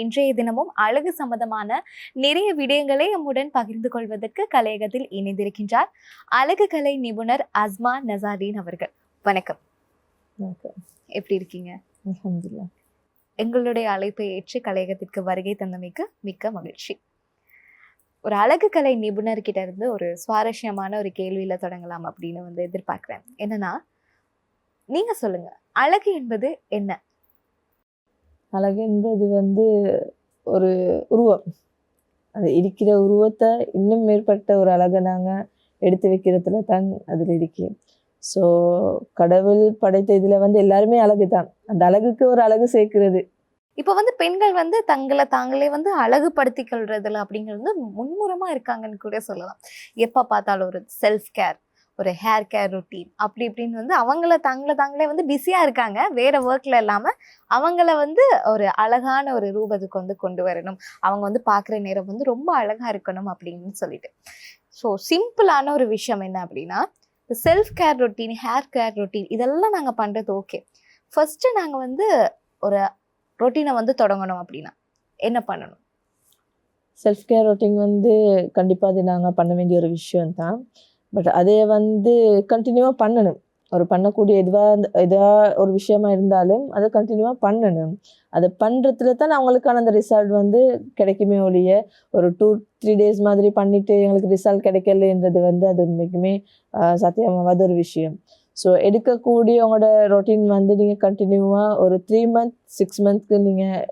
இன்றைய தினமும் அழகு சம்பந்தமான நிறைய விடயங்களை நம்முடன் பகிர்ந்து கொள்வதற்கு கலையகத்தில் இணைந்திருக்கின்றார் அழகு கலை நிபுணர் அஸ்மா நசாரீன் அவர்கள். வணக்கம். எப்படி இருக்கீங்க? எங்களுடைய அழைப்பை ஏற்று கலையகத்திற்கு வருகை தந்தமைக்கு மிக்க மகிழ்ச்சி. ஒரு அழகு கலை நிபுணர்கிட்ட இருந்து ஒரு சுவாரஸ்யமான ஒரு கேள்வியில தொடங்கலாம் அப்படின்னு வந்து எதிர்பார்க்கிறேன். என்னன்னா நீங்க சொல்லுங்க அழகு என்பது என்ன? அழகு என்பது வந்து ஒரு உருவம். அது இருக்கிற உருவத்தை இன்னும் மேற்பட்ட ஒரு அழகை நாங்கள் எடுத்து வைக்கிறதுல தான் அதில் இருக்கு ஸோ கடவுள் படைத்த இதில் வந்து எல்லாருமே அழகு தான். அந்த அழகுக்கு ஒரு அழகு சேர்க்கிறது. இப்போ வந்து பெண்கள் வந்து தங்களை தாங்களே வந்து அழகுபடுத்திக் கொள்றதுல அப்படிங்கிறது வந்து இருக்காங்கன்னு கூட சொல்லலாம். எப்போ பார்த்தாலும் ஒரு செல்ஃப் கேர் ஒரு ஹேர் கேர் ரொட்டீன் அப்படி இப்படின்னு வந்து அவங்கள தங்களை தாங்களே வந்து பிஸியாக இருக்காங்க. வேறு ஒர்க்கில் இல்லாமல் அவங்கள வந்து ஒரு அழகான ஒரு ரூபத்துக்கு வந்து கொண்டு வரணும். அவங்க வந்து பார்க்குற நேரம் வந்து ரொம்ப அழகாக இருக்கணும் அப்படின்னு சொல்லிட்டு. ஸோ சிம்பிளான ஒரு விஷயம் என்ன அப்படின்னா self care routine hair care routine இதெல்லாம் நாங்கள் பண்ணுறது ஓகே ஃபஸ்ட்டு நாங்கள் வந்து ஒரு ரொட்டீனை வந்து தொடங்கணும் அப்படின்னா என்ன பண்ணணும்? செல்ஃப் கேர் ரொட்டீன் வந்து கண்டிப்பாக அது நாங்கள் பண்ண வேண்டிய ஒரு விஷயம் தான் பட் அதை வந்து கண்டினியூவாக பண்ணணும். ஒரு பண்ணக்கூடிய எதுவாக எதுவாக ஒரு விஷயமா இருந்தாலும் அதை கண்டினியூவாக பண்ணணும். அதை பண்ணுறதுல தான் அவங்களுக்கான அந்த ரிசல்ட் வந்து கிடைக்குமே ஒழிய ஒரு டூ த்ரீ டேஸ் மாதிரி பண்ணிவிட்டு எங்களுக்கு ரிசல்ட் கிடைக்கலன்றது வந்து அது உண்மைக்குமே சத்தியமாவது ஒரு விஷயம். ஸோ எடுக்கக்கூடிய உங்களோட ரொட்டீன் வந்து நீங்கள் கண்டினியூவாக ஒரு த்ரீ மந்த் சிக்ஸ் மந்த்க்கு நீங்கள்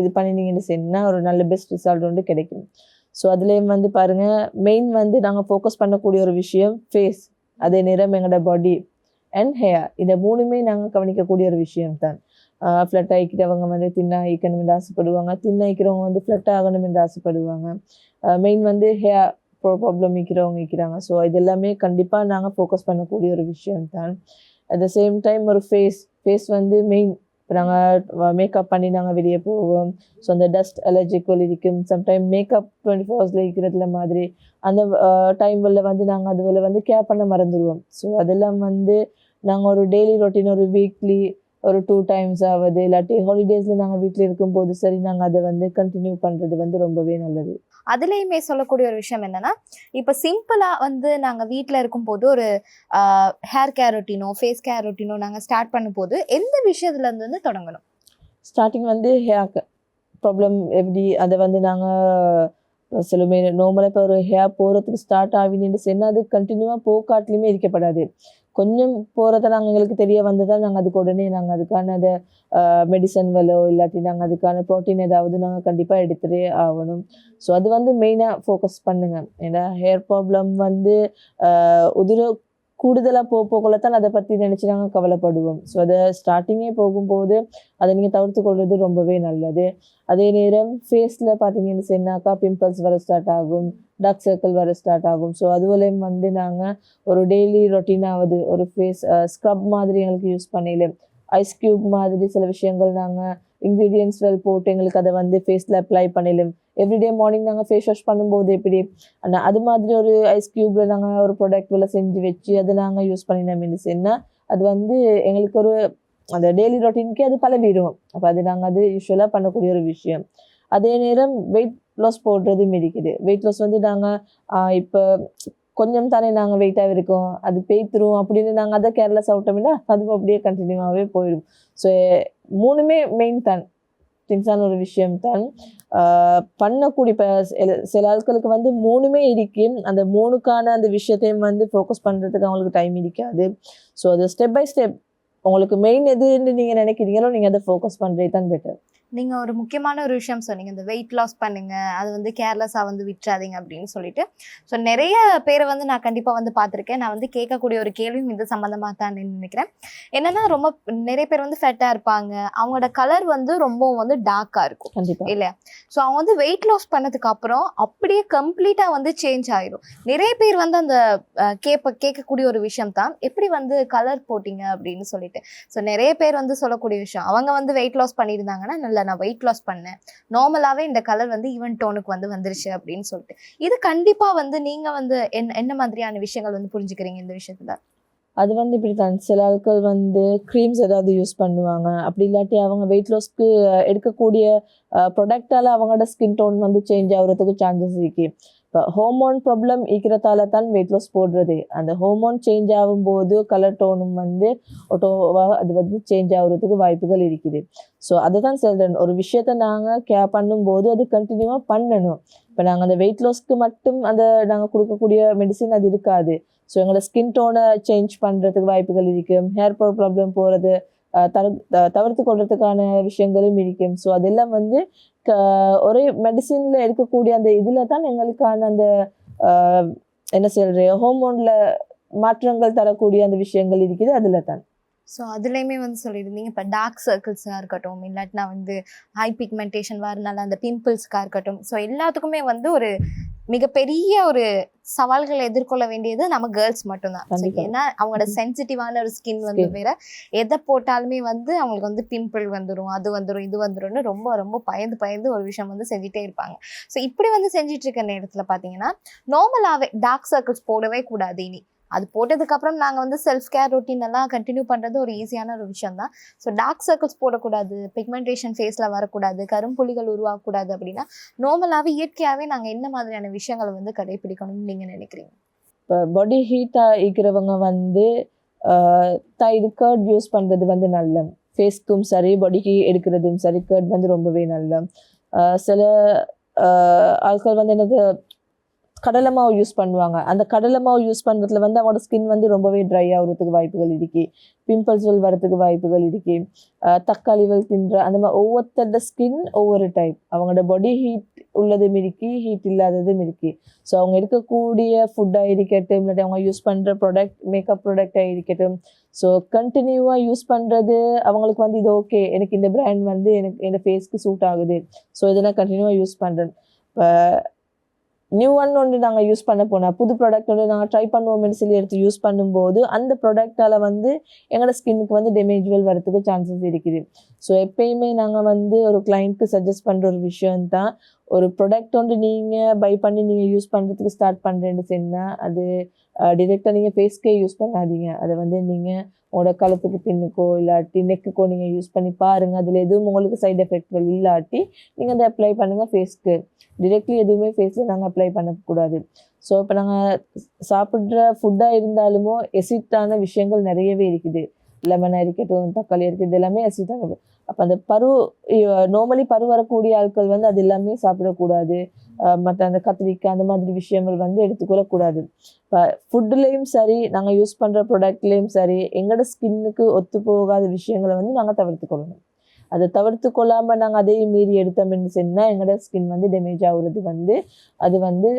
இது பண்ணினீங்கன்னு சொன்னால் ஒரு நல்ல பெஸ்ட் ரிசல்ட் வந்து கிடைக்கும். ஸோ அதுலேயும் வந்து பாருங்கள் மெயின் வந்து நாங்கள் ஃபோக்கஸ் பண்ணக்கூடிய ஒரு விஷயம் ஃபேஸ் அதே நேரம் எங்களோட பாடி அண்ட் ஹேர் இந்த மூணுமே நாங்கள் கவனிக்கக்கூடிய ஒரு விஷயம் தான். ஃப்ளட் ஆகிக்கிறவங்க வந்து தின்ன ஆகிக்கணும் என்று ஆசைப்படுவாங்க. தின்ன ஆகிக்கிறவங்க வந்து ஃப்ளட் ஆகணும் என்று ஆசைப்படுவாங்க மெயின் வந்து ஹேர் ப்ராப்ளம் இருக்கிறவங்க இருக்கிறாங்க ஸோ இது எல்லாமே கண்டிப்பாக நாங்கள் ஃபோக்கஸ் பண்ணக்கூடிய ஒரு விஷயம் தான். அட் த சேம் டைம் ஒரு ஃபேஸ் ஃபேஸ் வந்து மெயின் இப்போ நாங்கள் மேக்கப் பண்ணி நாங்கள் வெளியே போவோம். ஸோ அந்த டஸ்ட் அலர்ஜிக்கல் இருக்கும். சம்டைம் மேக்கப் டுவெண்ட்டி ஃபோர் ஹவர்ஸில் இருக்கிறதுல மாதிரி அந்த டைமில் வந்து நாங்கள் அதுவில் வந்து கேர் பண்ண மறந்துடுவோம் ஸோ அதெல்லாம் வந்து நாங்கள் ஒரு டெய்லி ரொட்டீன் ஒரு வீக்லி ஒரு டூ டைம்ஸ் ஆகுது இல்லாட்டி ஹாலிடேஸில் நாங்கள் வீட்டில் இருக்கும்போது சரி நாங்கள் அதை வந்து கண்டினியூ பண்ணுறது வந்து ரொம்பவே நல்லது. அதுலேயுமே சொல்லக்கூடிய ஒரு விஷயம் என்னன்னா இப்போ சிம்பிளாக வந்து நாங்கள் வீட்டில் இருக்கும்போது ஒரு ஹேர் கேர் ரொட்டீனோ ஃபேஸ் கேர் ரொட்டீனோ நாங்கள் ஸ்டார்ட் பண்ணும்போது எந்த விஷயத்துல இருந்து வந்து தொடங்கணும்? ஸ்டார்டிங் வந்து ஹேர் ப்ராப்ளம் எப்படி? அதை வந்து நாங்கள் சிலமே நார்மலாக இப்போ ஒரு ஹேர் போகிறதுக்கு ஸ்டார்ட் ஆகினு சொன்னால் அது கண்டினியூவாக போக்காட்டிலையுமே இருக்கப்படாது. கொஞ்சம் போகிறத நாங்கள் எங்களுக்கு தெரிய வந்ததால் நாங்கள் அதுக்கு உடனே நாங்கள் அதுக்கான அதை மெடிசன் வலோ இல்லாட்டி நாங்கள் அதுக்கான ப்ரோட்டீன் ஏதாவது நாங்கள் கண்டிப்பாக எடுத்துகிட்டே ஆகணும். ஸோ அது வந்து மெயினாக ஃபோக்கஸ் பண்ணுங்க. ஏன்னா ஹேர் ப்ராப்ளம் வந்து ஆஹ் உதிர கூடுதலாக போக போகல தான் அதை பற்றி நினச்சி நாங்கள் கவலைப்படுவோம். ஸோ அதை ஸ்டார்டிங்கே போகும்போது அதை நீங்கள் தவிர்த்து கொள்வது ரொம்பவே நல்லது. அதே நேரம் ஃபேஸில் பார்த்தீங்கன்னு சொன்னாக்கா பிம்பிள்ஸ் வர ஸ்டார்ட் ஆகும் டார்க் சர்க்கிள் வர ஸ்டார்ட் ஆகும். ஸோ அதுவரையும் வந்து நாங்கள் ஒரு டெய்லி ரொட்டீனாவது ஒரு ஃபேஸ் ஸ்க்ரப் மாதிரி எங்களுக்கு யூஸ் பண்ணல ஐஸ் க்யூப் மாதிரி சில விஷயங்கள் நாங்கள் இன்க்ரீடியன்ஸ் போட்டு எங்களுக்கு அதை வந்து ஃபேஸில் அப்ளை பண்ணிலும் எவ்ரிடே மார்னிங் நாங்கள் ஃபேஸ் வாஷ் பண்ணும்போது எப்படி அந்த அது மாதிரி ஒரு ஐஸ் க்யூப்பில் நாங்கள் ஒரு ப்ராடக்ட் எல்லாம் செஞ்சு வச்சு அதை நாங்கள் யூஸ் பண்ணின சொன்னால் அது வந்து எங்களுக்கு ஒரு அந்த டெய்லி ரொட்டீனுக்கே அது பழகிடும் அப்போ அது நாங்கள் அது யூஸ்வலாக பண்ணக்கூடிய ஒரு விஷயம். அதே நேரம் வெயிட் லாஸ் போடுறதும் இருக்குது வெயிட் லாஸ் வந்து நாங்கள் இப்போ கொஞ்சம் தானே நாங்கள் வெயிட்டாக இருக்கோம். அது பேய்த்துரும் அப்படின்னு நாங்கள் அதை கேர்லெஸ் விட்டோம்னா அதுவும் அப்படியே கண்டினியூவாகவே போயிடும் ஸோ மூணுமே மெயின் தான். திங்ஸான ஒரு விஷயம் தான். பண்ணக்கூடிய இப்போ சில ஆட்களுக்கு வந்து மூணுமே இருக்கு. அந்த மூணுக்கான அந்த விஷயத்தையும் வந்து ஃபோக்கஸ் பண்ணுறதுக்கு அவங்களுக்கு டைம் இருக்காது. ஸோ அது ஸ்டெப் பை ஸ்டெப் உங்களுக்கு மெயின் எதுன்னு நீங்கள் நினைக்கிறீங்களோ நீங்கள் அதை ஃபோக்கஸ் பண்ணுறது தான் பெட்டர் நீங்க ஒரு முக்கியமான ஒரு விஷயம் சொன்னீங்க. இந்த வெயிட் லாஸ் பண்ணுங்க. அது வந்து கேர்லெஸ்ஸாக வந்து விட்டுறாதீங்க அப்படின்னு சொல்லிட்டு. ஸோ நிறைய பேரை வந்து நான் கண்டிப்பா வந்து பார்த்துருக்கேன். நான் வந்து கேட்கக்கூடிய ஒரு கேள்வியும் இது சம்மந்தமா தான் நினைக்கிறேன். என்னன்னா ரொம்ப நிறைய பேர் வந்து ஃபெட்டா இருப்பாங்க. அவங்களோட கலர் வந்து ரொம்ப வந்து டார்க்கா இருக்கும். கண்டிப்பாக இல்லையா? ஸோ அவங்க வந்து வெயிட் லாஸ் பண்ணதுக்கு அப்புறம் அப்படியே கம்ப்ளீட்டா வந்து சேஞ்ச் ஆயிரும். நிறைய பேர் வந்து அந்த கேட்ப கேட்கக்கூடிய ஒரு விஷயம் தான். எப்படி வந்து கலர் போட்டீங்க அப்படின்னு சொல்லிட்டு. ஸோ நிறைய பேர் வந்து சொல்லக்கூடிய விஷயம். அவங்க வந்து வெயிட் லாஸ் பண்ணியிருந்தாங்கன்னா நல்ல நான் வெயிட் லாஸ் பண்ணேன். நார்மலாவே இந்த கலர் வந்து ஈவன் டோனுக்கு வந்து வந்துருச்சு அப்படின்னு சொல்லிட்டு. இது கண்டிப்பா வந்து நீங்க வந்து என்ன என்ன மாதிரியான விஷயங்கள் வந்து புரிஞ்சுக்கிறீங்க இந்த விஷயத்துல? அது வந்து இப்படி தான் சில ஆட்கள் வந்து க்ரீம்ஸ் ஏதாவது யூஸ் பண்ணுவாங்க. அப்படி இல்லாட்டி அவங்க வெயிட் லாஸ்க்கு எடுக்கக்கூடிய ப்ரொடக்டால் அவங்களோட ஸ்கின் டோன் வந்து சேஞ்ச் ஆகுறதுக்கு சான்சஸ் இருக்கு. இப்போ ஹோமோன் ப்ராப்ளம் இருக்கிறதால தான் வெயிட் லாஸ் போடுறது. அந்த ஹோமோன் சேஞ்ச் ஆகும்போது கலர் டோனும் வந்து ஆட்டோவாக அது வந்து சேஞ்ச் ஆகுறதுக்கு வாய்ப்புகள் இருக்குது. ஸோ அதை தான் சொல்கிறேன் ஒரு விஷயத்த நாங்கள் கே பண்ணும்போது அது கண்டினியூவாக பண்ணணும். இப்போ நாங்கள் அந்த வெயிட் லாஸ்க்கு மட்டும் அந்த நாங்கள் கொடுக்கக்கூடிய மெடிசின் அது இருக்காது. ஸோ எங்களோட ஸ்கின் டோனை சேஞ்ச் பண்ணுறதுக்கு வாய்ப்புகள் இருக்கும் ஹேர் ஃபால் ப்ராப்ளம் போகிறது தவிர தவிர்த்து கொள்றதுக்கான விஷயங்களும் இருக்கும். ஸோ அதெல்லாம் வந்து க ஒரே மெடிசின்ல எடுக்கக்கூடிய அந்த இதில் தான் எங்களுக்கான அந்த ஆஹ், என்ன சொல்கிறது ஹோமோன்ல மாற்றங்கள் தரக்கூடிய அந்த விஷயங்கள் இருக்குது அதில் தான். ஸோ அதுலேயுமே வந்து சொல்லியிருந்தீங்க. இப்போ டார்க் சர்க்கிள்ஸாக இருக்கட்டும் இல்லாட்டினா வந்து ஹை பிக்மெண்டேஷன் வரனால அந்த பிம்பிள்ஸ்க்காக இருக்கட்டும். ஸோ எல்லாத்துக்குமே வந்து ஒரு மிகப்பெரிய ஒரு சவால்களை எதிர்கொள்ள வேண்டியது நம்ம கேர்ள்ஸ் மட்டும்தான். ஏன்னா அவங்களோட சென்சிட்டிவான ஒரு ஸ்கின் வந்து. வேற. எதை போட்டாலுமே வந்து அவங்களுக்கு வந்து பிம்பிள் வந்துடும் அது வந்துடும் இது வந்துரும்னு ரொம்ப ரொம்ப பயந்து பயந்து ஒரு விஷயம் வந்து செஞ்சுட்டே இருப்பாங்க. ஸோ இப்படி வந்து செஞ்சுட்டு இருக்க நேரத்தில் பார்த்தீங்கன்னா நார்மலாகவே டார்க் சர்க்கிள்ஸ் போடவே கூடாது இனி. அது போட்டதுக்கப்புறம் நாங்கள் வந்து செல்ஃப் கேர் ரொட்டீன் எல்லாம் கண்டினியூ பண்ணுறது ஒரு ஈஸியான ஒரு விஷயம் தான் ஸோ டார்க் சர்க்கிள்ஸ் போடக்கூடாது பிக்மெண்டேஷன் ஃபேஸில் வரக்கூடாது கரும்புள்ளிகள் உருவாகக்கூடாது அப்படின்னா நார்மலாகவே இயற்கையாகவே நாங்கள் என்ன மாதிரியான விஷயங்களை வந்து கடைபிடிக்கணும்னு நீங்கள் நினைக்கிறீங்க? இப்போ பாடி ஹீட்டாக இருக்கிறவங்க வந்து தான் இது கர்ட் யூஸ் பண்ணுறது வந்து நல்ல ஃபேஸ்க்கும் சரி பாடிக்கு எடுக்கிறதும் சரி கர்ட் வந்து ரொம்பவே நல்ல சில ஆட்கள் வந்து என்னது கடலை மாவு யூஸ் பண்ணுவாங்க. அந்த கடலை மாவு யூஸ் பண்ணுறதுல வந்து அவங்களோட ஸ்கின் வந்து ரொம்பவே ட்ரை ஆகுறதுக்கு வாய்ப்புகள் இருக்கு. பிம்பிள்ஸ்கள் வரதுக்கு வாய்ப்புகள் இருக்கு. தக்காளிகள் தின்ற அந்த மாதிரி ஒவ்வொருத்தரோட ஸ்கின் ஒவ்வொரு டைப் அவங்களோட பாடி ஹீட் உள்ளதும் இருக்கு ஹீட் இல்லாததும் இருக்கு. ஸோ அவங்க எடுக்கக்கூடிய ஃபுட்டாக இருக்கட்டும் இல்லாட்டி அவங்க யூஸ் பண்ணுற ப்ராடக்ட் மேக்கப் ப்ராடக்டாக இருக்கட்டும். ஸோ கண்டினியூவாக யூஸ் பண்ணுறது அவங்களுக்கு வந்து இது ஓகே எனக்கு இந்த பிராண்ட் வந்து எனக்கு என் ஃபேஸ்க்கு சூட் ஆகுது. ஸோ இதை நான் கண்டினியூவாக யூஸ் பண்ணுறேன் இப்போ நியூ ஒன் ஒன்று நாங்கள் யூஸ் பண்ண போனால் புது ப்ராடக்ட் ஒன்று நாங்கள் ட்ரை பண்ணுவோம்னு சொல்லி எடுத்து யூஸ் பண்ணும்போது அந்த ப்ராடக்டால் வந்து எங்களோட ஸ்கின்னுக்கு வந்து டேமேஜ்கள் வரத்துக்கு சான்சஸ் இருக்குது. ஸோ எப்பயுமே நாங்கள் வந்து ஒரு கிளைண்ட்க்கு சஜஸ்ட் பண்ணுற ஒரு விஷயம் தான். ஒரு ப்ராடக்ட் ஒன்று நீங்கள் பை பண்ணி நீங்கள் யூஸ் பண்ணுறதுக்கு ஸ்டார்ட் பண்ணுறேன்னு சொன்னால் அது டிரெக்டாக நீங்கள் ஃபேஸ்க்கே யூஸ் பண்ணாதீங்க. அதை வந்து நீங்கள் உங்களோட கழுத்துக்கு பின்னுக்கோ இல்லாட்டி நெக்குக்கோ நீங்கள் யூஸ் பண்ணி பாருங்கள் அதில் எதுவும் உங்களுக்கு சைட் எஃபெக்ட்கள் இல்லாட்டி நீங்கள் அதை அப்ளை பண்ணுங்கள் ஃபேஸ்க்கு டிரெக்ட்லி எதுவுமே ஃபேஸில் நாங்கள் அப்ளை பண்ணக்கூடாது. ஸோ இப்போ நாங்கள் சாப்பிட்ற ஃபுட்டாக இருந்தாலுமோ எசிட்டான விஷயங்கள் நிறையவே இருக்குது. லெமனாக இருக்கட்டும் தக்காளி இருக்கட்டும் இது எல்லாமே எசிட்டான அப்போ அந்த பரு நார்மலி பரு வரக்கூடிய ஆட்கள் வந்து அது எல்லாமே சாப்பிடக்கூடாது. மற்ற அந்த கத்திரிக்காய் அந்த மாதிரி விஷயங்கள் வந்து எடுத்துக்கொள்ளக்கூடாது. இப்போ ஃபுட்டுலேயும் சரி நாங்கள் யூஸ் பண்ணுற ப்ராடக்ட்லேயும் சரி எங்களோட ஸ்கின்னுக்கு ஒத்து போகாத விஷயங்களை வந்து நாங்கள் தவிர்த்து கொள்ளணும் அதை தவிர்த்து கொள்ளாமல் நாங்கள் அதையும் மீறி எடுத்தோம்னு சொன்னால் எங்களோட ஸ்கின் வந்து டேமேஜ் ஆகுறது வந்து அது வந்து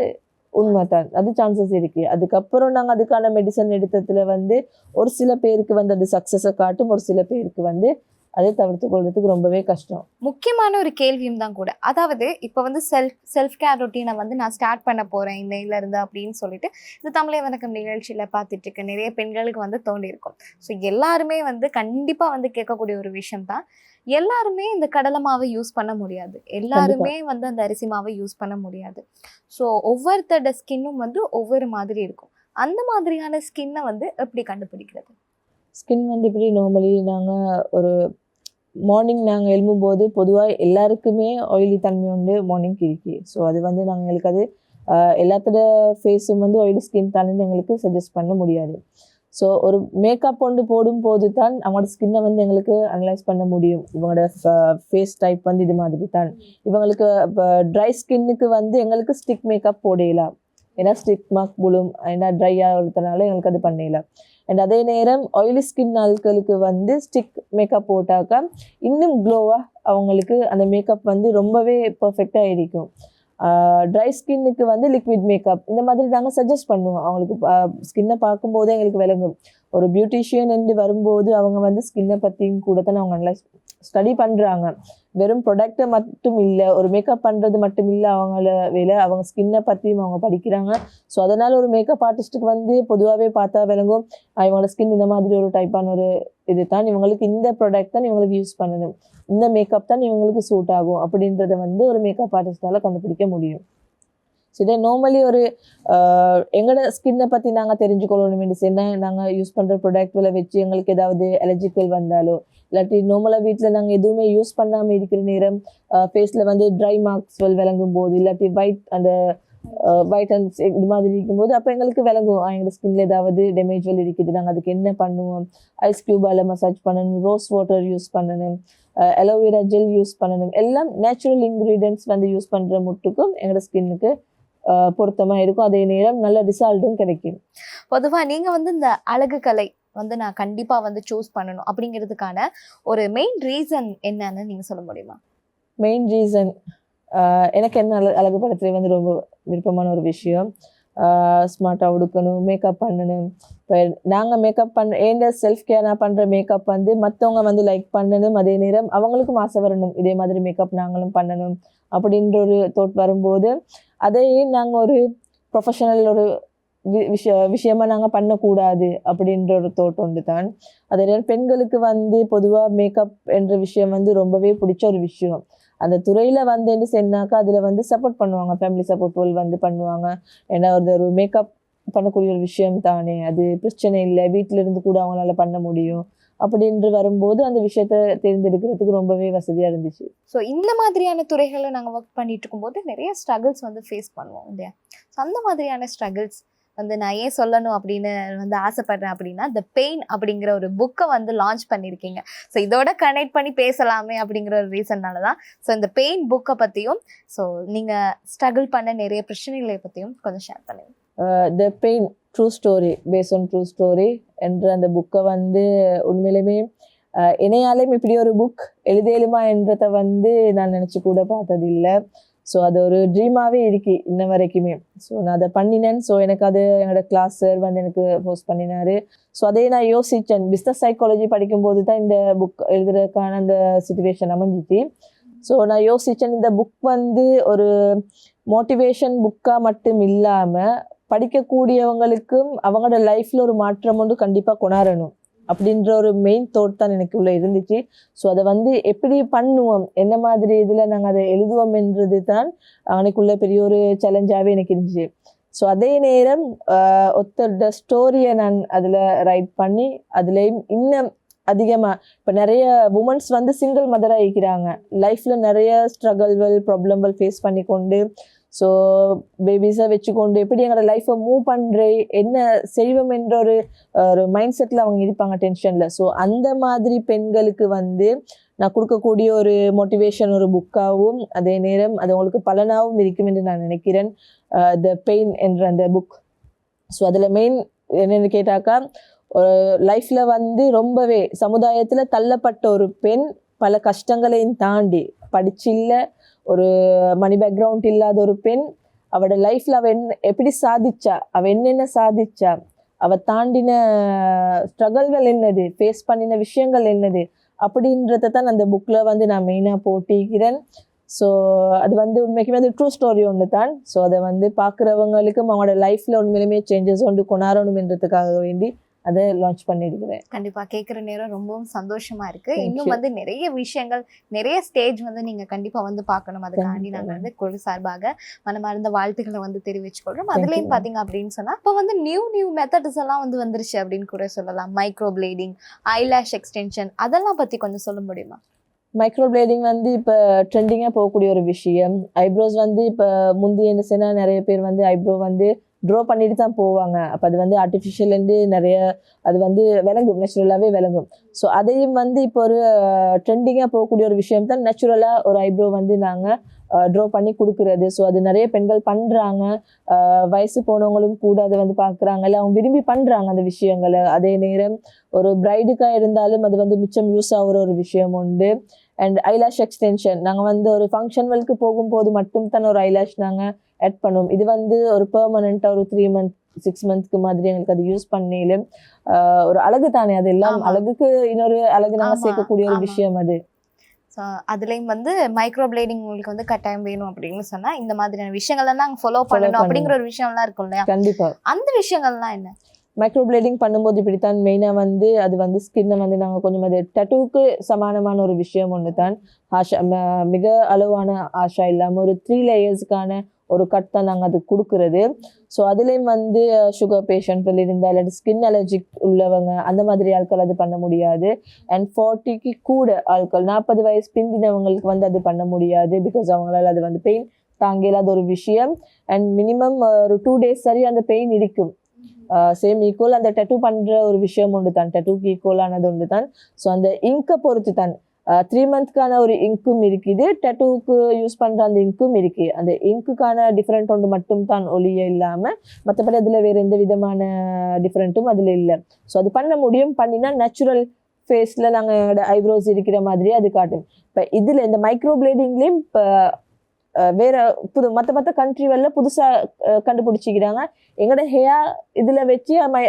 உண்மைதான். அது சான்சஸ் இருக்குது அதுக்கப்புறம் நாங்கள் அதுக்கான மெடிசன் எடுத்ததில் வந்து ஒரு சில பேருக்கு வந்து அது சக்ஸஸை காட்டும் ஒரு சில பேருக்கு வந்து அதை தவிர்த்து கொள்றதுக்கு ரொம்பவே கஷ்டம். முக்கியமான ஒரு கேள்வியும் தான் கூட. அதாவது இப்போ வந்து செல்ஃப் செல்ஃப் கேர் ரொட்டீனை வந்து நான் ஸ்டார்ட் பண்ண போகிறேன் இன்னையில இருந்து அப்படின்னு சொல்லிட்டு இந்த தமிழை வணக்கம் நிகழ்ச்சியில் பார்த்துட்டு இருக்க நிறைய பெண்களுக்கு வந்து தோண்டி இருக்கும் ஸோ எல்லாருமே வந்து கண்டிப்பாக வந்து கேட்கக்கூடிய ஒரு விஷயம் தான் எல்லாருமே இந்த கடலை மாவை யூஸ் பண்ண முடியாது. எல்லாருமே வந்து அந்த அரிசி மாவை யூஸ் பண்ண முடியாது. ஸோ ஒவ்வொருத்தரோட ஸ்கின்னும் வந்து ஒவ்வொரு மாதிரி இருக்கும். அந்த மாதிரியான ஸ்கின்னை வந்து எப்படி கண்டுபிடிக்கிறது? ஸ்கின் வந்து இப்படி நார்மலி நாங்கள் ஒரு மார்னிங் நாங்கள் எழும்பும்போது பொதுவாக எல்லாருக்குமே ஆயிலி தன்மை உண்டு மார்னிங் இருக்கு ஸோ அது வந்து நாங்கள் எங்களுக்கு அது எல்லாத்தோட ஃபேஸும் வந்து ஆயிலி ஸ்கின் தானே எங்களுக்கு சஜஸ்ட் பண்ண முடியாது. ஸோ ஒரு மேக்கப் கொண்டு போடும்போது தான் அவங்களோட ஸ்கின்னை வந்து எங்களுக்கு அனலைஸ் பண்ண முடியும். இவங்களோட ஃபேஸ் டைப் வந்து இது மாதிரி தான் இவங்களுக்கு இப்போ ட்ரை ஸ்கின்னுக்கு வந்து எங்களுக்கு ஸ்டிக் மேக்கப் போடலாம். ஏன்னா ஸ்டிக் மார்க் புழும் ஏன்னா ட்ரை ஆகிறதுனால எங்களுக்கு அது பண்ணலாம். அண்ட் அதே நேரம் ஆயிலி ஸ்கின் ஆட்களுக்கு வந்து ஸ்டிக் மேக்கப் போட்டாக்கா இன்னும் க்ளோவாக அவங்களுக்கு அந்த மேக்கப் வந்து ரொம்பவே பர்ஃபெக்டாக இருக்கும் ட்ரை ஸ்கின்னுக்கு வந்து லிக்விட் மேக்கப் இந்த மாதிரி நாங்கள் சஜஸ்ட் பண்ணுவோம். அவங்களுக்கு ஸ்கின்னை பார்க்கும்போதே எங்களுக்கு விளங்கும். ஒரு பியூட்டிஷியன் என்று வரும்போது அவங்க வந்து ஸ்கின்னை பற்றியும் கூட தான் அவங்க நல்லா ஸ்டடி பண்ணுறாங்க வெறும் ப்ரொடக்டை மட்டும் இல்லை ஒரு மேக்கப் பண்ணுறது மட்டும் இல்லை அவங்கள வேலை அவங்க ஸ்கின்னை பற்றியும் அவங்க படிக்கிறாங்க. ஸோ அதனால் ஒரு மேக்கப் ஆர்டிஸ்ட்டுக்கு வந்து பொதுவாகவே பார்த்தா விளங்கும். இவங்களோட ஸ்கின் இந்த மாதிரி ஒரு டைப்பான ஒரு இது தான் இவங்களுக்கு இந்த ப்ராடக்ட் தான் இவங்களுக்கு யூஸ் பண்ணணும். இந்த மேக்கப் தான் இவங்களுக்கு சூட் ஆகும் அப்படின்றத வந்து ஒரு மேக்கப் ஆர்டிஸ்டால் கண்டுபிடிக்க முடியும். சரி நார்மலி ஒரு எங்களோட ஸ்கின்னை பற்றி நாங்கள் தெரிஞ்சுக்கொள்ளணும் என்ன நாங்கள் யூஸ் பண்ணுற ப்ராடக்ட்களை வச்சு எங்களுக்கு ஏதாவது அலர்ஜிக்கல் வந்தாலோ இல்லாட்டி நார்மலாக வீட்டில் நாங்கள் எதுவுமே யூஸ் பண்ணாமல் இருக்கிற நேரம் ஃபேஸில் வந்து ட்ரை மார்க்ஸ் விளங்கும் போது இல்லாட்டி ஒயிட் அந்த அண்ட் இது மாதிரி இருக்கும்போது அப்போ எங்களுக்கு விளங்கும். எங்களோட ஸ்கின்ல ஏதாவது டேமேஜ் வெல் இருக்குது. நாங்கள் அதுக்கு என்ன பண்ணுவோம்? ஐஸ் கியூபால் மசாஜ் பண்ணணும். ரோஸ் வாட்டர் யூஸ் பண்ணணும். அலோவேரா ஜெல் யூஸ் பண்ணணும். எல்லாம் நேச்சுரல் இன்க்ரீடியன்ட்ஸ் வந்து யூஸ் பண்ணுற முட்டுக்கும் எங்களோட ஸ்கின்னுக்கு பொருத்தமாக இருக்கும். அதே நேரம் நல்ல ரிசல்ட்டும் கிடைக்கும். பொதுவா நீங்க வந்து இந்த அழகு கலை வந்து நான் கண்டிப்பா வந்து சூஸ் பண்ணணும் அப்படிங்கிறதுக்கான ஒரு மெயின் ரீசன் என்னன்னு நீங்க சொல்ல முடியுமா? மெயின் ரீசன் எனக்கு என்ன அழ அழகுபடுத்துறது வந்து ரொம்ப விருப்பமான ஒரு விஷயம். ஸ்மார்ட்டாக உடுக்கணும் மேக்கப் பண்ணணும். இப்போ நாங்கள் மேக்கப் பண்ண ஏண்ட செல்ஃப் கேர் நான் பண்ணுற மேக்கப் வந்து மற்றவங்க வந்து லைக் பண்ணணும் அதே நேரம் அவங்களுக்கும் ஆசை வரணும். இதே மாதிரி மேக்கப் நாங்களும் பண்ணணும் அப்படின்ற ஒரு தோட் வரும்போது அதையே நாங்கள் ஒரு ப்ரொஃபஷனல் ஒரு வி- விஷய விஷயமா நாங்கள் பண்ணக்கூடாது அப்படின்ற ஒரு தோட் உண்டு தான் அதே நேரம் பெண்களுக்கு வந்து பொதுவாக மேக்கப் என்ற விஷயம் வந்து ரொம்பவே பிடிச்ச ஒரு விஷயம். அந்த துறையில் வந்து சொன்னாக்கா அதில் வந்து சப்போர்ட் பண்ணுவாங்க. ஃபேமிலி சப்போர்ட் வந்து பண்ணுவாங்க. ஏன்னா ஒரு ஒரு மேக்கப் பண்ணக்கூடிய ஒரு விஷயம் தானே. அது பிரச்சனை இல்லை. வீட்டிலிருந்து கூட அவங்களால பண்ண முடியும். அப்படின்று வரும்போது அந்த விஷயத்த தேர்ந்தெடுக்கிறதுக்கு ரொம்பவே வசதியாக இருந்துச்சு. ஸோ இந்த மாதிரியான துறைகளை நாங்கள் ஒர்க் பண்ணிட்டு இருக்கும்போது நிறைய ஸ்ட்ரகிள்ஸ் வந்து ஃபேஸ் பண்ணுவோம் இல்லையா? ஸோ அந்த மாதிரியான ஸ்ட்ரகிள்ஸ் வந்து நான் ஏன் சொல்லணும் அப்படின்னு வந்து ஆசைப்படுறேன் அப்படின்னா த பெயின் அப்படிங்கிற ஒரு புக்கை வந்து லான்ச் பண்ணியிருக்கீங்க. ஸோ இதோட கனெக்ட் பண்ணி பேசலாமே அப்படிங்கிற ஒரு ரீசன்னால தான். ஸோ இந்த பெயின் புக்கை பற்றியும் ஸோ நீங்கள் ஸ்ட்ரகிள் பண்ண நிறைய பிரச்சனைகளை பற்றியும் கொஞ்சம் ஷேர் பண்ணுங்க. The pain true story based on true story என்ற அந்த புக்கை வந்து உண்மையிலுமே இணையாலையும் இப்படி ஒரு புக் எழுதேலுமா என்றதை வந்து நான் நினச்சி கூட பார்த்ததில்லை. ஸோ அது ஒரு ட்ரீமாகவே இருக்கு இன்ன வரைக்குமே. ஸோ நான் அதை பண்ணினேன். ஸோ எனக்கு அது என்னோட கிளாஸ் சார் வந்து எனக்கு போஸ்ட் பண்ணினாரு. ஸோ அதே நான் யோசித்தேன் பிஸ்னஸ் சைக்காலஜி படிக்கும்போது தான் இந்த புக் எழுதுறதுக்கான அந்த சுச்சுவேஷன் அமைஞ்சிச்சு. ஸோ நான் யோசித்தேன் இந்த புக் வந்து ஒரு மோட்டிவேஷன் புக்காக மட்டும் இல்லாமல் படிக்கக்கூடியவங்களுக்கும் அவங்களோட லைஃப்பில் ஒரு மாற்றம் வந்து கண்டிப்பாக கொண்டாடணும் அப்படின்ற ஒரு மெயின் தோட் தான் எனக்கு உள்ள இருந்துச்சு. ஸோ அதை வந்து எப்படி பண்ணுவோம்? என்ன மாதிரி இதில் நாங்கள் அதை எழுதுவோம்ன்றது தான் அவனுக்குள்ள பெரிய ஒரு சேலஞ்சாகவே எனக்கு இருந்துச்சு. ஸோ அதே நேரம் ஒருத்தரோட ஸ்டோரியை நான் அதில் ரைட் பண்ணி அதுலேயும் இன்னும் அதிகமாக இப்போ நிறைய உமன்ஸ் வந்து சிங்கிள் மதராக இருக்கிறாங்க. லைஃப்பில் நிறைய ஸ்ட்ரகல்கள் ப்ராப்ளம்கள் ஃபேஸ் பண்ணி கொண்டு ஸோ பேபிஸை வச்சுக்கொண்டு எப்படி எங்களோட லைஃப்பை மூவ் பண்ணுற என்ன செய்வோம் என்ற ஒரு ஒரு மைண்ட் செட்டில் அவங்க இருப்பாங்க டென்ஷனில் ஸோ அந்த மாதிரி பெண்களுக்கு வந்து நான் கொடுக்கக்கூடிய ஒரு மோட்டிவேஷன் ஒரு புக்காகவும் அதே நேரம் அது உங்களுக்கு பலனாகவும் இருக்கும் என்று நான் நினைக்கிறேன். த பெயின் என்ற அந்த புக் ஸோ அதில் மெயின் என்னென்னு கேட்டாக்கா ஒரு லைஃப்பில் வந்து ரொம்பவே சமுதாயத்தில் தள்ளப்பட்ட ஒரு பெண் பல கஷ்டங்களையும் தாண்டி படிச்சில்லை ஒரு மணி பேக்ரவுண்ட் இல்லாத ஒரு பெண் அவட லைஃப்பில் அவள் என்ன எப்படி சாதிச்சா அவள் என்னென்ன சாதிச்சா அவள் தாண்டின ஸ்ட்ரகல்கள் என்னது ஃபேஸ் பண்ணின விஷயங்கள் என்னது அப்படின்றத தான் அந்த புக்கில் வந்து நான் மெயினாக போட்டிக்கிறேன். ஸோ அது வந்து உண்மைக்குமே அது ட்ரூ ஸ்டோரி ஒன்று தான். ஸோ அதை வந்து பார்க்குறவங்களுக்கும் அவங்களோட லைஃப்பில் உண்மையிலுமே சேஞ்சஸ் ஒன்று கொண்டாடணுன்றதுக்காக வேண்டி அதை லான்ச் பண்ணியிருக்கிறேன். கண்டிப்பா கேட்குற நேரம் ரொம்பவும் சந்தோஷமா இருக்கு. Thank இன்னும். வந்து நிறைய விஷயங்கள் நிறைய ஸ்டேஜ் வந்து நீங்க கண்டிப்பா வந்து பார்க்கணும். அதுக்காண்டி கண்டிப்பா. நாங்க வந்து குழு சார்பாக மனமார்ந்த வாழ்த்துக்களை வந்து தெரிவிச்சுக்கொள்றோம். Thank அதுலயும் you. பாத்தீங்க அப்படின்னு சொன்னா இப்போ வந்து நியூ நியூ மெத்தட்ஸ் எல்லாம் வந்து வந்துருச்சு அப்படின்னு கூட சொல்லலாம். மைக்ரோ பிளேடிங் ஐலாஷ் எக்ஸ்டென்ஷன் அதெல்லாம் பத்தி கொஞ்சம் சொல்ல முடியுமா? மைக்ரோ பிளேடிங் வந்து இப்போ ட்ரெண்டிங்காக போகக்கூடிய ஒரு விஷயம். ஐப்ரோஸ் வந்து இப்போ முந்தி என்ன செய்யனா நிறைய பேர் வந்து ஐப்ரோ வந்து ட்ரா பண்ணிட்டு தான் போவாங்க. அப்போ அது வந்து ஆர்டிஃபிஷியல்லேருந்து நிறைய அது வந்து விளங்கும். நேச்சுரலாகவே விளங்கும். ஸோ அதையும் வந்து இப்போ ஒரு ட்ரெண்டிங்காக போகக்கூடிய ஒரு விஷயம் தான் நேச்சுரலாக ஒரு ஐப்ரோ வந்து நாங்கள் ட்ரா பண்ணி கொடுக்குறது. ஸோ அது நிறைய பெண்கள் பண்ணுறாங்க வயசு போனவங்களும் கூட அதை வந்து பார்க்குறாங்க இல்லை அவங்க விரும்பி பண்ணுறாங்க அந்த விஷயங்களை. அதே நேரம் ஒரு பிரைடுக்காக இருந்தாலும் அது வந்து மிச்சம் யூஸ் ஆகிற ஒரு விஷயம் உண்டு. அண்ட் ஐலாஷ் எக்ஸ்டென்ஷன் நாங்கள் வந்து ஒரு ஃபங்க்ஷன்களுக்கு போகும்போது மட்டும் தான் ஒரு ஐலாஷ் நாங்கள் ஆட் பண்ணுவோம். இது வந்து ஒரு பெர்மனண்ட்டாக ஒரு த்ரீ மந்த் சிக்ஸ் மந்த்க்கு மாதிரி எங்களுக்கு அது யூஸ் பண்ணிலும் ஒரு அழகு தானே அது எல்லாம். அழகுக்கு இன்னொரு அழகு நாங்கள் சேர்க்கக்கூடிய ஒரு. விஷயம் அது. ஸோ அதுலயும் வந்து மைக்ரோ பிளேடிங் உங்களுக்கு வந்து கட்டாயம் வேணும் அப்படின்னு சொன்னா இந்த மாதிரியான விஷயங்கள்லாம் நாங்க ஃபாலோ பண்ணணும். அப்படிங்கிற ஒரு விஷயம்லாம் இருக்கும் இல்லையா? கண்டிப்பா. அந்த விஷயங்கள்லாம் என்ன? மைக்ரோ பிளேடிங் பண்ணும்போது இப்படித்தான் மெயினாக வந்து அது வந்து ஸ்கின்னை வந்து நாங்கள் கொஞ்சம் அது டட்டூக்கு சமானமான ஒரு விஷயம் ஒன்று தான் ஆஷா ம- மிக அளவான ஆஷா இல்லாமல் ஒரு த்ரீ லேயர்ஸ்க்கான ஒரு கட் தான் நாங்கள் அது கொடுக்குறது. ஸோ அதுலேயும் வந்து சுகர் பேஷண்ட்கள் இருந்தால் இல்லாட்டி ஸ்கின் அலர்ஜிக் உள்ளவங்க அந்த மாதிரி ஆட்கள் அது பண்ண முடியாது. அண்ட் ஃபார்ட்டிக்கு கூட ஆட்கள் நாற்பது வயசு பிந்தினவங்களுக்கு வந்து அது பண்ண முடியாது பிகாஸ் அவங்களால அது வந்து பெயின் தாங்க இல்லாத ஒரு விஷயம். அண்ட் மினிமம் ஒரு டூ டேஸ் சரி அந்த பெயின் இருக்கும். சேம் ஈக்குவல் அந்த டெட்டூ பண்ணுற ஒரு விஷயம் உண்டு தான் டெட்டூக்கு ஈக்குவலானது உண்டு தான் ஸோ அந்த இங்கை பொறுத்து தான் த்ரீ மந்த்க்கான ஒரு இங்கும் இருக்குது. டெட்டுவுக்கு யூஸ் பண்ணுற அந்த இங்கும் இருக்குது அந்த இங்க்குக்கான டிஃப்ரெண்ட் ஒன்று மட்டும் தான் ஒளிய இல்லாமல் மற்றபடி அதில் வேறு எந்த விதமான டிஃப்ரெண்ட்டும் அதில் இல்லை. ஸோ அது பண்ண முடியும். பண்ணினா நேச்சுரல் ஃபேஸில் நாங்கள் எங்களோட ஐப்ரோஸ் இருக்கிற மாதிரி அது காட்டும். இப்போ இதில் இந்த மைக்ரோ பிளேடிங்லேயும் இப்போ வேற புது மற்ற மற்ற கண்ட்ரிகளில் புதுசாக கண்டுபிடிச்சிக்கிறாங்க. எங்களோட ஹேர் இதில் வச்சு மை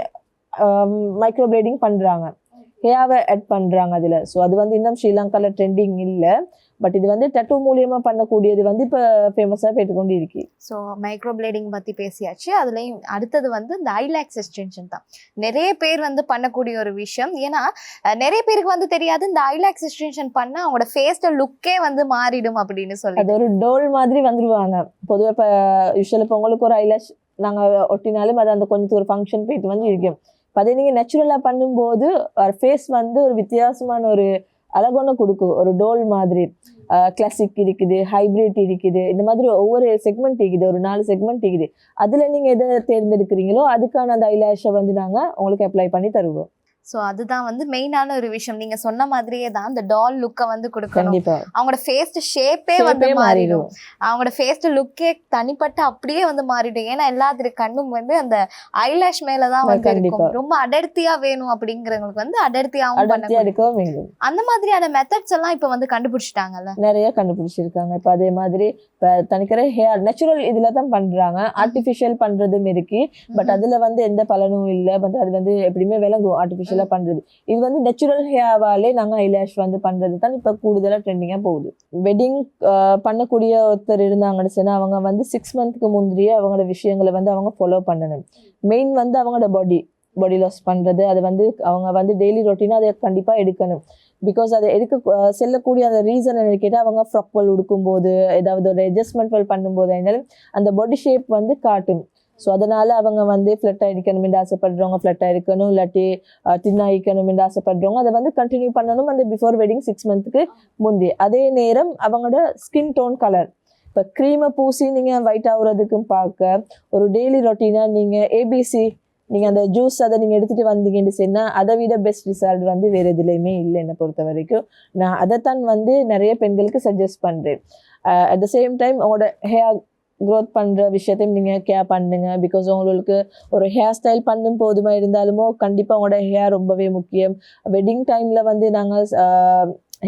மைக்ரோ பிளேடிங் பண்ணுறாங்க ஹேயாவை ஆட் பண்ணுறாங்க அதில். ஸோ அது வந்து இன்னும் ஸ்ரீலங்காவில் ட்ரெண்டிங் இல்லை. பட் இது வந்து டட்டு மூலியமாக பண்ணக்கூடியது வந்து இப்போ ஃபேமஸாக போயிட்டு இருக்கு ஸோ மைக்ரோ பிளேடிங் பற்றி பேசியாச்சு. அதுலேயும் அடுத்தது வந்து இந்த ஐலாக்ஸ் எக்ஸ்டென்ஷன் தான். நிறைய பேர் வந்து பண்ணக்கூடிய ஒரு விஷயம். ஏன்னா நிறைய பேருக்கு வந்து தெரியாது இந்த ஐலாக்ஸ் எக்ஸ்டென்ஷன் பண்ண அவங்களோட ஃபேஸ்ட லுக்கே வந்து மாறிடும் அப்படின்னு சொல்லி அது ஒரு டோல் மாதிரி வந்துருவாங்க. பொதுவாக இப்போ யூஸ்வல் இப்போ உங்களுக்கு ஒரு ஐலாஷ் நாங்கள் ஒட்டினாலும் அது அந்த கொஞ்சம் ஒரு ஃபங்க்ஷன் போயிட்டு வந்து இருக்கும். இப்போ அதே நீங்கள் நேச்சுரலாக பண்ணும்போது ஃபேஸ் வந்து ஒரு வித்தியாசமான ஒரு அழகொன்று கொடுக்கும். ஒரு டோல் மாதிரி. கிளாசிக் இருக்குது ஹைப்ரிட் இருக்குது. இந்த மாதிரி ஒவ்வொரு செக்மெண்ட் இருக்குது ஒரு நாலு செக்மெண்ட் இருக்குது. அதில் நீங்கள் எதை தேர்ந்தெடுக்கிறீங்களோ அதுக்கான அந்த ஐலாஷை வந்து நாங்கள் உங்களுக்கு அப்ளை பண்ணி தருவோம். ஸோ அதுதான் வந்து மெயினான ஒரு விஷயம். நீங்க சொன்ன மாதிரியே தான் அந்த டால் லுக்கை வந்து கொடுக்கணும். அவங்களோட ஃபேஸ்ட் ஷேப்பே வந்து மாறிடும். அவங்களோட ஃபேஸ்ட் லுக்கே தனிப்பட்ட அப்படியே வந்து மாறிடும். ஏன்னா எல்லாத்துக்கு கண்ணும் வந்து அந்த ஐலாஷ் மேலதான் வந்து. இருக்கும். ரொம்ப அடர்த்தியா வேணும் அப்படிங்கிறவங்களுக்கு வந்து அடர்த்தியாவும் அடர்த்தியாக பண்ண எடுக்கவும் வேண்டும். அந்த மாதிரியான மெத்தட்ஸ் எல்லாம் இப்ப வந்து கண்டுபிடிச்சிட்டாங்கல்ல? நிறைய கண்டுபிடிச்சிருக்காங்க. இப்போ அதே மாதிரி இப்போ தனிக்கிற ஹேர் நேச்சுரல் இதில் தான் பண்ணுறாங்க ஆர்டிஃபிஷியல் பண்ணுறதும் இருக்கு. பட் அதில் வந்து எந்த பலனும் இல்லை. பட் அது வந்து எப்படியுமே விளங்கும். ஆர்டிஃபிஷியலாக பண்ணுறது இது வந்து நேச்சுரல் ஹேவாலே நாங்கள் ஐலேஷ் வந்து பண்ணுறது தான் இப்போ கூடுதலாக ட்ரெண்டிங்காக போகுது. வெட்டிங் பண்ணக்கூடிய ஒருத்தர் இருந்தாங்கன்னு சொன்னால் அவங்க வந்து சிக்ஸ் மந்த்துக்கு முந்திரியே அவங்களோட விஷயங்களை வந்து அவங்க ஃபாலோ பண்ணணும். மெயின் வந்து அவங்களோட பாடி பாடி லாஸ் பண்ணுறது அது வந்து அவங்க வந்து டெய்லி ரொட்டீனாக அதை கண்டிப்பாக எடுக்கணும். பிகாஸ் அதை எடுக்க செல்லக்கூடிய அந்த ரீசன் என்ன கேட்டால் அவங்க ஃப்ரக்வல் உடுக்கும்போது ஏதாவது ஒரு அட்ஜஸ்ட்மெண்ட் பண்ணும்போது இருந்தாலும் அந்த பாடி ஷேப் வந்து காட்டும். ஸோ அதனால் அவங்க வந்து ஃப்ளட் இருக்கணும்னு ஆசைப்படுறவங்க ஃப்ளட் ஆகிருக்கணும் இல்லாட்டி தின்னாக இருக்கணும்னு ஆசைப்படுறவங்க அதை வந்து கண்டினியூ பண்ணணும் அந்த பிஃபோர் வெட்டிங் சிக்ஸ் மந்த்துக்கு முந்தி. அதே நேரம் அவங்களோட ஸ்கின் டோன் கலர் இப்போ க்ரீமை பூசி நீங்கள் ஒயிட் ஆகுறதுக்கும் பார்க்க ஒரு டெய்லி ரொட்டீனாக நீங்கள் ஏபிசி நீங்கள் அந்த ஜூஸ் அதை நீங்கள் எடுத்துகிட்டு வந்தீங்கன்னு சொன்னால் அதை விட பெஸ்ட் ரிசல்ட் வந்து வேறு எதுலேயுமே இல்லை என்னை பொறுத்த வரைக்கும் நான் அதைத்தான் வந்து நிறைய பெண்களுக்கு சஜஸ்ட் பண்ணுறேன் அட் த சேம் டைம் உங்களோட ஹேர் க்ரோத் பண்ணுற விஷயத்தையும் நீங்கள் கேர் பண்ணுங்க. பிகாஸ் உங்களுக்கு ஒரு ஹேர் ஸ்டைல் பண்ணும் போதுமா இருந்தாலுமோ கண்டிப்பாக உங்களோட ஹேர் ரொம்பவே முக்கியம். வெட்டிங் டைமில் வந்து நாங்கள்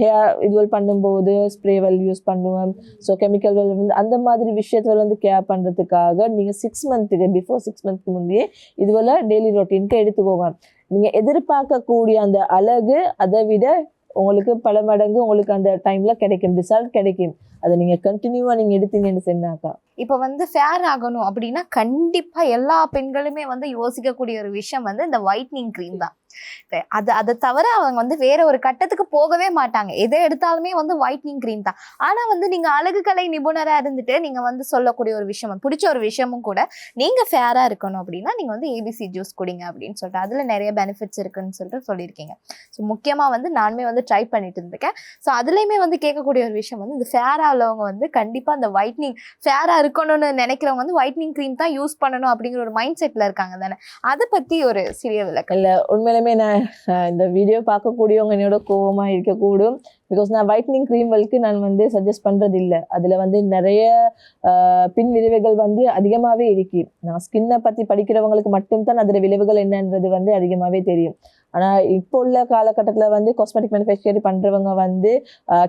ஹேர் இதுவல் பண்ணும்போது ஸ்ப்ரேவெல் யூஸ் பண்ணுவோம். ஸோ கெமிக்கல் வந்து அந்த மாதிரி விஷயத்துல வந்து கேர் பண்ணுறதுக்காக நீங்கள் சிக்ஸ் மந்த்துக்கு பிஃபோர் சிக்ஸ் மந்த்துக்கு முந்தையே இதுவரை டெய்லி ரொட்டீனுக்கு எடுத்துக்கோங்க. நீங்கள் எதிர்பார்க்கக்கூடிய அந்த அழகு அதை விட உங்களுக்கு பல மடங்கு உங்களுக்கு அந்த டைமில் கிடைக்கும் ரிசல்ட் கிடைக்கும். அதை நீங்கள் கண்டினியூவாக நீங்கள் எடுத்தீங்கன்னு சொன்னாக்கா. இப்போ வந்து ஃபேர் ஆகணும் அப்படின்னா கண்டிப்பாக எல்லா பெண்களுமே வந்து யோசிக்கக்கூடிய ஒரு விஷயம் வந்து இந்த ஒயிட்னிங் க்ரீம் தான். அது அதை தவிர அவங்க வந்து வேற ஒரு கட்டத்துக்கு போகவே மாட்டாங்க. எதை எடுத்தாலுமே வந்து ஒயிட்னிங் க்ரீம் தான். ஆனா வந்து நீங்க அழகு கலை நிபுணரா இருந்துட்டு நீங்க வந்து சொல்லக்கூடிய ஒரு விஷயம் பிடிச்ச ஒரு விஷயமும் கூட நீங்க ஃபேரா இருக்கணும் அப்படின்னா நீங்க வந்து ஏபிசி ஜூஸ் குடிங்க அப்படின்னு சொல்லிட்டு அதுல நிறைய பெனிஃபிட்ஸ் இருக்குன்னு சொல்லிட்டு சொல்லியிருக்கீங்க. ஸோ முக்கியமா வந்து நானுமே வந்து ட்ரை பண்ணிட்டு இருந்திருக்கேன். ஸோ அதுலயுமே வந்து கேட்கக்கூடிய ஒரு விஷயம் வந்து இந்த ஃபேரா உள்ளவங்க வந்து கண்டிப்பா அந்த ஒயிட்னிங் ஃபேரா இருக்கணும்னு நினைக்கிறவங்க வந்து ஒயிட்னிங் க்ரீம் தான் யூஸ் பண்ணணும் அப்படிங்கிற ஒரு மைண்ட் செட்ல இருக்காங்க தானே. அதை பத்தி ஒரு சிறிய விளக்கம். இல்லை உண்மையிலுமே நான் இந்த வீடியோ பார்க்கக்கூடியவங்க என்னோட கோவமாக இருக்கக்கூடும். பிகாஸ் நான் ஒயிட்னிங் க்ரீம்களுக்கு நான் வந்து சஜஸ்ட் பண்ணுறது இல்லை அதில் வந்து நிறைய பின் விளைவுகள் வந்து அதிகமாகவே இருக்கு. நான் ஸ்கின்னை பற்றி படிக்கிறவங்களுக்கு மட்டும்தான் அதில் விளைவுகள் என்னன்றது வந்து அதிகமாகவே தெரியும். ஆனால் இப்போ உள்ள காலகட்டத்தில் வந்து காஸ்மெட்டிக் மேனுஃபேக்சர் பண்ணுறவங்க வந்து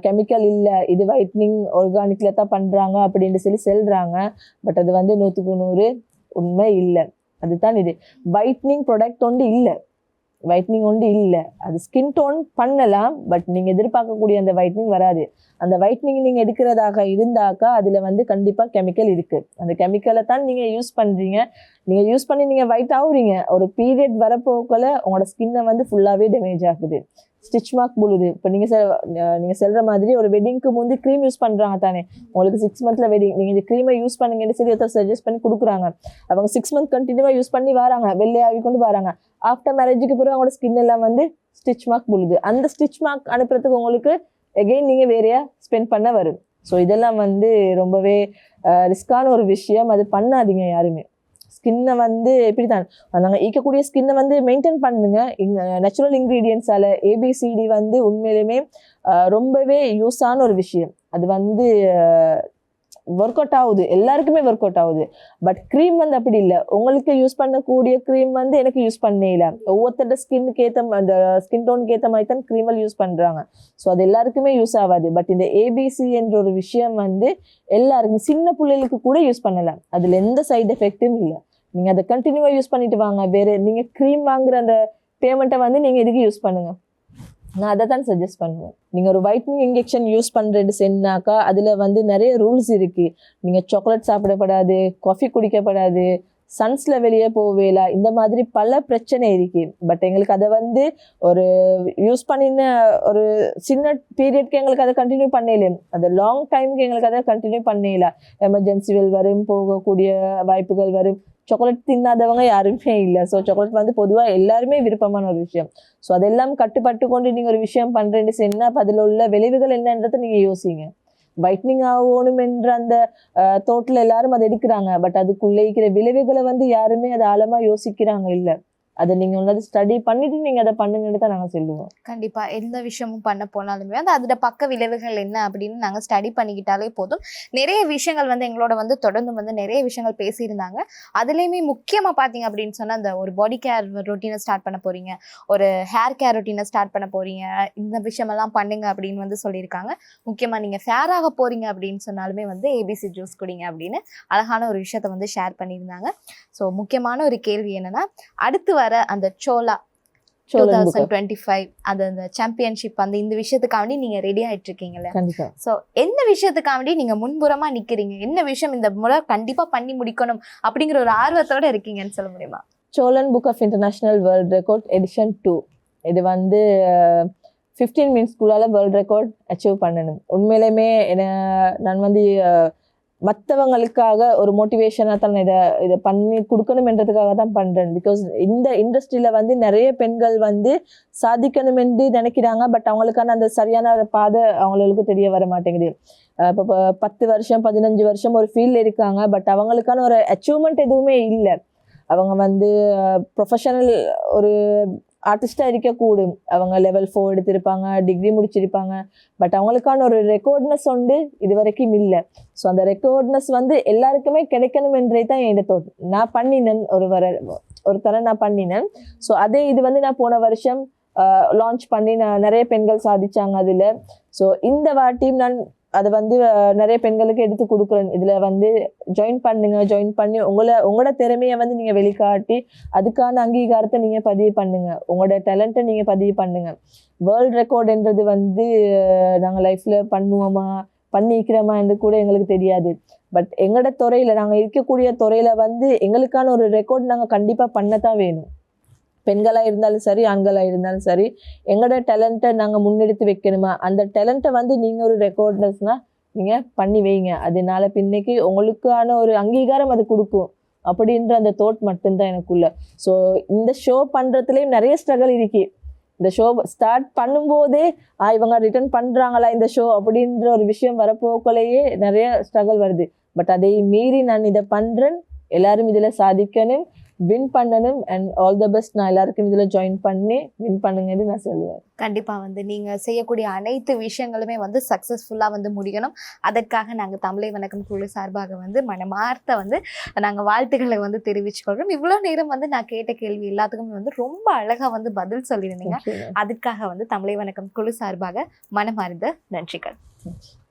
கெமிக்கல் இல்லை இது ஒயிட்னிங் ஆர்கானிக்கில் தான் பண்ணுறாங்க அப்படின்னு சொல்லி செல்கிறாங்க பட் அது வந்து நூற்றுக்கு நூறு உண்மை இல்லை. அதுதான் இது. ஒயிட்னிங் ப்ராடக்ட் ஒன்று இல்லை. ஒயிட்னிங் ஒன்று இல்லை. அது ஸ்கின் டோன் பண்ணலாம் பட் நீங்கள் எதிர்பார்க்கக்கூடிய அந்த ஒயிட்னிங் வராது. அந்த ஒயிட்னிங் நீங்கள் எடுக்கிறதாக இருந்தாக்கா அதில் வந்து கண்டிப்பாக கெமிக்கல் இருக்குது அந்த கெமிக்கலை தான் நீங்கள் யூஸ் பண்ணுறீங்க நீங்கள் யூஸ் பண்ணி நீங்கள் ஒயிட் ஆகுறீங்க ஒரு பீரியட் வரப்போக்கில் உங்களோட ஸ்கின்னை வந்து ஃபுல்லாகவே டேமேஜ் ஆகுது. ஸ்டிச் மார்க் புழுது இப்போ நீங்கள் செ நீங்கள் செல்கிற மாதிரி ஒரு வெட்டிங்க்கு முந்தி க்ரீம் யூஸ் பண்ணுறாங்க தானே. உங்களுக்கு சிக்ஸ் மந்த்தில் வெட்டிங் நீங்கள் இந்த க்ரீமை யூஸ் பண்ணுங்கன்னு சொல்லி ஒருத்தர் சஜஸ்ட் பண்ணி கொடுக்குறாங்க. அவங்க சிக்ஸ் மந்த் கண்டினியூவாக யூஸ் பண்ணி வராங்க. வெள்ளையாகி கொண்டு வராங்க. ஆஃப்டர் மேரேஜுக்கு பிறகு அவங்களோட ஸ்கின் எல்லாம் வந்து ஸ்டிச் மார்க் புழுது அந்த ஸ்டிச் மார்க் அனுப்புறதுக்கு உங்களுக்கு எகெயின் நீங்கள் வேறையாக ஸ்பெண்ட் பண்ண வரும். ஸோ இதெல்லாம் வந்து ரொம்பவே ரிஸ்கான ஒரு விஷயம். அது பண்ணாதீங்க யாருமே. ஸ்கின்னை வந்து எப்படி தான் நாங்கள் ஈக்கக்கூடிய ஸ்கின்னை வந்து மெயின்டைன் பண்ணுங்க. இங்கே நேச்சுரல் இன்க்ரீடியன்ஸால் ஏபிசிடி வந்து உண்மையிலுமே ரொம்பவே யூஸான ஒரு விஷயம். அது வந்து ஒர்க் அவுட் ஆகுது. எல்லாருக்குமே ஒர்க் அவுட் ஆகுது. பட் க்ரீம் வந்து அப்படி இல்லை. உங்களுக்கு யூஸ் பண்ணக்கூடிய க்ரீம் வந்து எனக்கு யூஸ் பண்ணல ஒவ்வொருத்தர ஸ்கின்னுக்கு ஏற்ற அந்த ஸ்கின் டோனுக்கு ஏற்ற மாதிரி தான் க்ரீமல் யூஸ் பண்ணுறாங்க ஸோ அது எல்லாருக்குமே யூஸ் ஆகாது. பட் இந்த ஏபிசி என்ற ஒரு விஷயம் வந்து எல்லாருக்கும் சின்ன பிள்ளைகளுக்கு கூட யூஸ் பண்ணலாம். அதில் எந்த சைடு எஃபெக்ட்டும் இல்லை. நீங்கள் அதை கண்டினியூவாக யூஸ் பண்ணிட்டு வாங்க. வேறு நீங்கள் க்ரீம் வாங்குற அந்த பேமெண்ட்டை வந்து நீங்கள் இதுக்கு யூஸ் பண்ணுங்கள் நான் அதை தான் சஜஸ்ட் பண்ணுவேன். நீங்கள் ஒரு வைட்னிங் இன்ஜெக்ஷன் யூஸ் பண்ணுறது சென்னாக்கா அதில் வந்து நிறைய ரூல்ஸ் இருக்குது நீங்கள் சாக்லேட் சாப்பிடப்படாது காஃபி குடிக்கப்படாது சன்ஸில் வெளியே போவேலா இந்த மாதிரி பல பிரச்சனை இருக்குது பட் எங்களுக்கு அதை வந்து ஒரு யூஸ் பண்ணின ஒரு சின்ன பீரியட்க்கு எங்களுக்கு அதை கண்டினியூ பண்ணல. அது லாங் டைமுக்கு எங்களுக்கு அதை கண்டினியூ பண்ணல. எமர்ஜென்சிகள் வரும் போகக்கூடிய வாய்ப்புகள் வரும். சாக்லேட் தின்னாதவங்க யாருமே இல்லை. ஸோ சாக்லேட் வந்து பொதுவாக எல்லாருமே விருப்பமான ஒரு விஷயம். ஸோ அதெல்லாம் கட்டுப்பட்டு கொண்டு நீங்கள் ஒரு விஷயம் பண்ணுறேன்னு சொன்னால் அதில் உள்ள விளைவுகள் என்னன்றதை நீங்கள் யோசிங்க. வைட்னிங் ஆகணும் என்ற அந்த தோட்டில் எல்லாரும் அதை எடுக்கிறாங்க. பட் அதுக்குள்ளே இருக்கிற விளைவுகளை வந்து யாருமே அதை ஆழமாக யோசிக்கிறாங்க இல்லை. அதை நீங்கள் வந்து ஸ்டடி பண்ணிட்டு நீங்கள் அதை பண்ணுங்கன்னு தான் நாங்கள் சொல்லுவோம். கண்டிப்பா. எந்த விஷயமும் பண்ண போனாலுமே வந்து அதோட பக்க விளைவுகள் என்ன அப்படின்னு நாங்க ஸ்டடி பண்ணிக்கிட்டாலே போதும். நிறைய விஷயங்கள் வந்து எங்களோட வந்து தொடர்ந்து வந்து நிறைய விஷயங்கள் பேசியிருந்தாங்க. அதுலேயுமே முக்கியமா பாத்தீங்க அப்படின்னு சொன்னா அந்த ஒரு பாடி கேர் ரொட்டீனை ஸ்டார்ட் பண்ண போறீங்க. ஒரு ஹேர் கேர் ரொட்டீனை ஸ்டார்ட் பண்ண போறீங்க. இந்த விஷயமெல்லாம் பண்ணுங்க அப்படின்னு வந்து சொல்லியிருக்காங்க. முக்கியமா நீங்க ஃபேர் ஆக போறீங்க அப்படின்னு சொன்னாலுமே வந்து ஏபிசி ஜூஸ் குடிங்க அப்படின்னு அழகான ஒரு விஷயத்த வந்து ஷேர் பண்ணியிருந்தாங்க. ஸோ முக்கியமான ஒரு கேள்வி என்னன்னா அடுத்து வர அந்த சோலா டூ தௌசண்ட் டுவெண்ட்டி ஃபைவ் அந்த அந்த சாம்பியன்ஷிப் அந்த இந்த விஷயத்துக்காண்டி நீங்க ரெடி ஆயிட்டு இருக்கீங்கல்ல ஸோ எந்த விஷயத்துக்காண்டி நீங்க முன்புறமா நிக்கிறீங்க? என்ன விஷயம் இந்த முறை கண்டிப்பா பண்ணி முடிக்கணும் அப்படிங்கிற ஒரு ஆர்வத்தோட இருக்கீங்கன்னு சொல்ல முடியுமா? Cholan book of international world record edition two. இது வந்து ஃபிஃப்டீன் மினிட்ஸ்க்குள்ளால வேர்ல்ட் ரெக்கார்ட் அச்சீவ் பண்ணணும். உண்மையிலுமே என்ன நான் வந்து மற்றவங்களுக்காக ஒரு மோட்டிவேஷனாக தான் இதை இதை பண்ணி கொடுக்கணுமென்றதுக்காக தான் பண்ணுறேன் பிகாஸ் இந்த இண்டஸ்ட்ரியில் வந்து நிறைய பெண்கள் வந்து சாதிக்கணும் என்று நினைக்கிறாங்க. பட் அவங்களுக்கான அந்த சரியான ஒரு பாதை அவங்களுக்கு தெரிய வர மாட்டேங்குது. இப்போ பத்து வருஷம் பதினஞ்சு வருஷம் ஒரு ஃபீல்டில் இருக்காங்க. பட் அவங்களுக்கான ஒரு அச்சீவ்மெண்ட் எதுவுமே இல்லை. அவங்க வந்து ப்ரொஃபஷனல் ஒரு ஆர்டிஸ்டாக இருக்கக்கூடும். அவங்க லெவல் ஃபோர் எடுத்திருப்பாங்க டிகிரி முடிச்சிருப்பாங்க. பட் அவங்களுக்கான ஒரு ரெக்கார்ட்னஸ் உண்டு இது வரைக்கும் இல்லை. ஸோ அந்த ரெக்கார்ட்னஸ் வந்து எல்லாருக்குமே கிடைக்கணும் என்றே தான் என்னோட தோட்டம் நான் பண்ணினேன் ஒரு வர ஒரு தரம் நான் பண்ணினேன். ஸோ அதே இது வந்து நான் போன வருஷம் லான்ச் பண்ணி நான் நிறைய பெண்கள் சாதிச்சாங்க அதில். ஸோ இந்த வாட்டியும் நான் அதை வந்து நிறைய பெண்களுக்கு எடுத்து கொடுக்குறேன். இதில் வந்து ஜாயின் பண்ணுங்க ஜாயின் பண்ணி உங்களை உங்களோட திறமையை வந்து நீங்கள் வெளிக்காட்டி அதுக்கான அங்கீகாரத்தை நீங்கள் பதிவு பண்ணுங்க. உங்களோட டேலண்ட்டை நீங்கள் பதிவு பண்ணுங்க. வேர்ல்ட் ரெக்கார்டுன்றது வந்து நாங்கள் லைஃப்பில் பண்ணுவோமா? பண்ணிக்கிறோமா என்று கூட எங்களுக்கு தெரியாது. பட் எங்களோட துறையில் நாங்கள் இருக்கக்கூடிய துறையில் வந்து எங்களுக்கான ஒரு ரெக்கார்ட் நாங்கள் கண்டிப்பாக பண்ணத்தான் வேணும். பெண்களாக இருந்தாலும் சரி ஆண்களாக இருந்தாலும் சரி எங்களோட டேலண்ட்டை நாங்கள் முன்னெடுத்து வைக்கணுமா? அந்த டேலண்ட்டை வந்து நீங்கள் ஒரு ரெக்கார்டர்ஸ்னால் நீங்கள் பண்ணி வைங்க. அதனால பின்னைக்கு உங்களுக்கான ஒரு அங்கீகாரம் அது கொடுக்கும். அப்படின்ற அந்த தோட் மட்டும்தான் எனக்குள்ள. ஸோ இந்த ஷோ பண்ணுறதுலேயும் நிறைய ஸ்ட்ரகிள் இருக்குது இந்த ஷோ ஸ்டார்ட் பண்ணும்போதே ஆ இவங்க ரிட்டர்ன் பண்ணுறாங்களா இந்த ஷோ அப்படின்ற ஒரு விஷயம் வரப்போக்குள்ளேயே நிறைய ஸ்ட்ரகிள் வருது. பட் அதை மீறி நான் இதை பண்ணுறேன் எல்லாரும் இதில் சாதிக்கணும். வின் பண்ணணும் அண்ட் ஆல் த பெஸ்ட் நான் எல்லாருக்கும் இதில் ஜாயின் பண்ணி வின் பண்ணுங்கன்னு நான் சொல்லுவேன். கண்டிப்பா வந்து நீங்க செய்யக்கூடிய அனைத்து விஷயங்களுமே வந்து சக்சஸ்ஃபுல்லா வந்து முடியணும். அதற்காக நாங்க தமிழை வணக்கம் குழு சார்பாக வந்து மனமார்த்த வந்து நாங்க வாழ்த்துக்களை வந்து தெரிவிச்சுக்கொள்றோம் இவ்வளவு நேரம் வந்து நான் கேட்ட கேள்வி எல்லாத்துக்குமே வந்து ரொம்ப அழகா வந்து பதில் சொல்லியிருந்தீங்க. அதுக்காக வந்து தமிழை வணக்கம் குழு சார்பாக மனமார்ந்த நன்றிகள்.